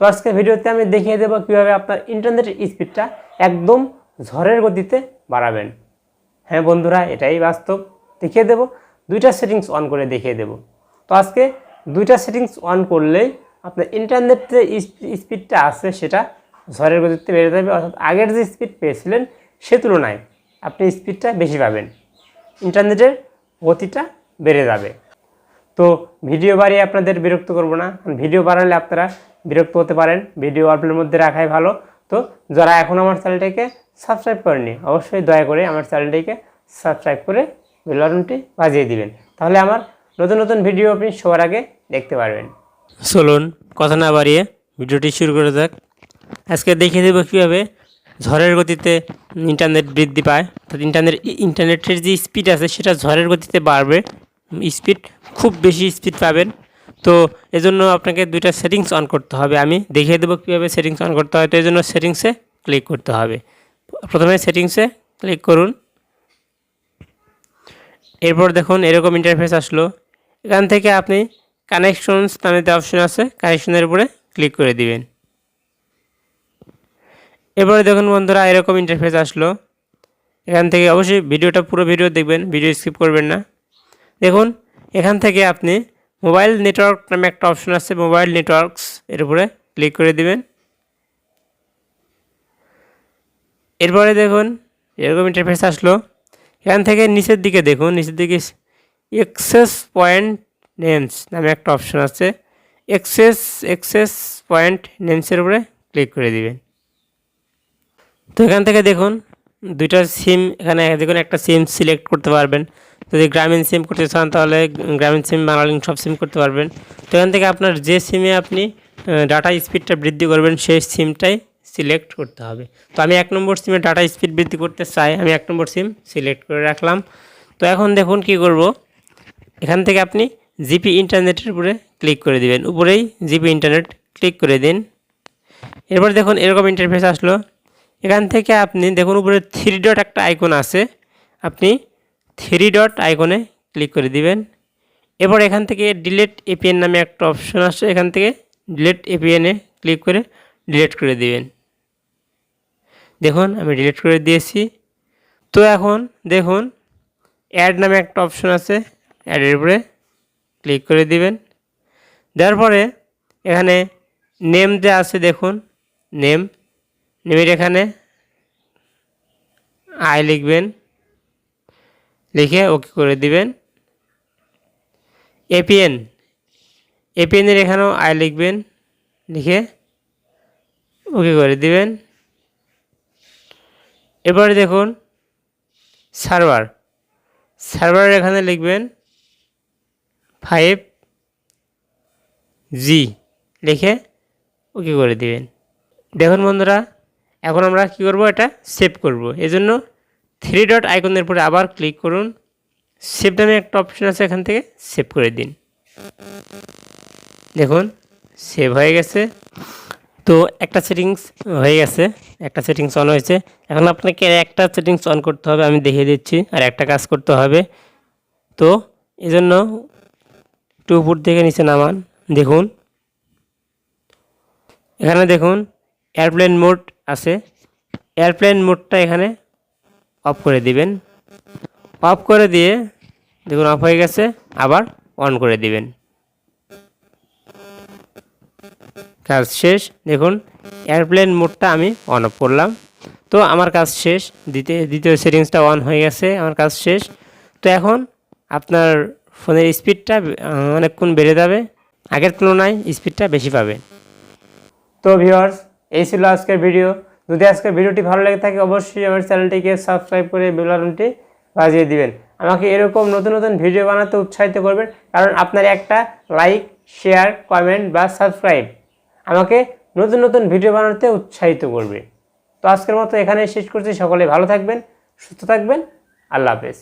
তো আজকে ভিডিওতে আমি দেখিয়ে দেবো কীভাবে আপনার ইন্টারনেটের স্পিডটা একদম ঝড়ের গতিতে বাড়াবেন। হ্যাঁ বন্ধুরা, এটাই বাস্তব। দেখিয়ে দেবো, দুইটা সেটিংস অন করে দেখিয়ে দেবো। তো আজকে দুইটা সেটিংস অন করলেই আপনার ইন্টারনেটে স্পিডটা আছে সেটা ঝড়ের গতিতে বেড়ে যাবে। অর্থাৎ আগের যে স্পিড পেয়েছিলেন সে তুলনায় আপনি স্পিডটা বেশি পাবেন। ইন্টারনেটের গতিটা বেড়ে যাবে। তো ভিডিও বাড়িয়ে আপনাদের বিরক্ত করব না। ভিডিও বাড়ালে আপনারা বিরক্ত হতে পারেন ভিডিও অল্পের মধ্যে রাখাই ভালো। তো যারা এখন আমার চ্যানেলটাকে সাবস্ক্রাইব করেনি অবশ্যই দয়া করে আমার চ্যানেলটিকে সাবস্ক্রাইব করে বেলনটি বাজিয়ে দিবেন। তাহলে আমার নতুন নতুন ভিডিও আপনি সবার আগে দেখতে পারবেন। চলুন কথা না বাড়িয়ে ভিডিওটি শুরু করে যাক। আজকে দেখিয়ে দেবো কীভাবে ঝড়ের গতিতে ইন্টারনেট বৃদ্ধি পায়। অর্থাৎ ইন্টারনেট ইন্টারনেটের যে স্পিড আছে, সেটা ঝড়ের গতিতে বাড়বে। স্পিড খুব বেশি স্পিড পাবেন। তো এজন্য আপনাকে দুইটা সেটিংস অন করতে হবে। আমি দেখিয়ে দেবো কীভাবে সেটিংস অন করতে হয়। তো এই জন্য সেটিংসে ক্লিক করতে হবে। প্রথমে সেটিংসে ক্লিক করুন। এরপর দেখুন এরকম ইন্টারফেস আসলো। এখান থেকে আপনি কানেকশনস নামে যে অপশন আছে কানেকশনের উপরে ক্লিক করে দিবেন। এবারে দেখুন বন্ধুরা এরকম ইন্টারফেস আসলো। এখান থেকে অবশ্যই ভিডিওটা পুরো ভিডিও দেখবেন, ভিডিও স্কিপ করবেন না। দেখুন, এখান থেকে আপনি মোবাইল নেটওয়ার্ক নামে একটা অপশন আছে, মোবাইল নেটওয়ার্কস। এর উপরে ক্লিক করে দিবেন। এরপরে দেখুন, এরকম ইন্টারফেস আসলো। এখান থেকে নিচের দিকে দেখুন, নিচের দিকে এক্সেস পয়েন্ট নেমস নামে একটা অপশন আছে। এক্সেস এক্সেস পয়েন্ট নেমসের উপরে ক্লিক করে দিবেন। তো এখান থেকে দেখুন, দুইটা সিম এখানে দেখুন একটা সিম সিলেক্ট করতে পারবেন। যদি গ্রামীণ সিম করতে চান, তাহলে গ্রামীণ সিম বাংলালিঙ্ক সব সিম করতে পারবেন। তো এখান থেকে আপনার যে সিমে আপনি ডাটা স্পিডটা বৃদ্ধি করবেন, সেই সিমটাই সিলেক্ট করতে হবে। তো আমি এক নম্বর সিমে ডাটা স্পিড বৃদ্ধি করতে চাই, আমি এক নম্বর সিম সিলেক্ট করে রাখলাম। তো এখন দেখুন কি করব। এখান থেকে আপনি জিপি ইন্টারনেটের উপরে ক্লিক করে দিবেন। উপরেই জিপি ইন্টারনেট ক্লিক করে দিন। এরপর দেখুন এরকম ইন্টারফেস আসলো। এখান থেকে আপনি দেখুন উপরে থ্রি ডট একটা আইকন আছে। আপনি থ্রি ডট আইকনে ক্লিক করে দিবেন। এবার এখান থেকে ডিলেট এপিএন নামে একটা অপশন আসছে। এখান থেকে ডিলেট এপিএনে ক্লিক করে ডিলেট করে দিবেন। দেখুন, আমি ডিলিট করে দিয়েছি। তো এখন দেখুন অ্যাড নামে একটা অপশন আছে। অ্যাডের উপরে ক্লিক করে দিবেন। দেওয়ার পরে এখানে নেম যে আছে দেখুন নেম নেমের এখানে আই লিখবেন। লিখে ওকে করে দিবেন। এপিএন এপিএনের এখানেও আই লিখবেন। লিখে ওকে করে দিবেন। এবারে দেখুন সার্ভার সার্ভারের এখানে লিখবেন ফাইভ জি লিখে ওকে করে দিবেন। দেখুন বন্ধুরা, এখন আমরা কি করব? এটা সেভ করব। এজন্য থ্রি ডট আইকনের উপরে আবার ক্লিক করুন সেভ নামে একটা অপশন আছে এখান থেকে সেভ করে দিন। দেখুন সেভ হয়ে গেছে। তো একটা সেটিংস হয়ে গেছে, একটা সেটিংস অন হয়েছে। এখন আপনাকে একটা সেটিংস অন করতে হবে, আমি দেখিয়ে দিচ্ছি, আর একটা কাজ করতে হবে। তো এই জন্য একটু উপর থেকে নিচে নামান, দেখুন। এখানে দেখুন এয়ারপ্লেন মোড আছে। এয়ারপ্লেন মোডটা এখানে অফ করে দিবেন। অফ করে দিয়ে দেখুন অফ হয়ে গেছে, আবার অন করে দিবেন। কাজ শেষ। দেখুন, এয়ারপ্লেন মোডটা আমি অন অফ করলাম। তো আমার কাজ শেষ। দ্বিতীয় দ্বিতীয় সেটিংসটা অন হয়ে গেছে, আমার কাজ শেষ। তো এখন আপনার ফোনের স্পিডটা অনেকক্ষণ বেড়ে যাবে। আগের তুলনায় স্পিডটা বেশি পাবে। তো ভিউয়ার্স, এই ছিল আজকের ভিডিও। যদি আজকে ভিডিওটি ভালো লেগে থাকে, অবশ্যই আমার চ্যানেলটিকে সাবস্ক্রাইব করে বেলারনটি বাজিয়ে দিবেন। আমাকে এরকম নতুন নতুন ভিডিও বানাতে উৎসাহিত করবেন, কারণ আপনার একটা লাইক, শেয়ার, কমেন্ট বা সাবস্ক্রাইব আমাকে নতুন নতুন ভিডিও বানাতে উৎসাহিত করবে। তো আজকের মতো এখানে শেষ করছি। সকলে ভালো থাকবেন, সুস্থ থাকবেন। আল্লাহ হাফেজ।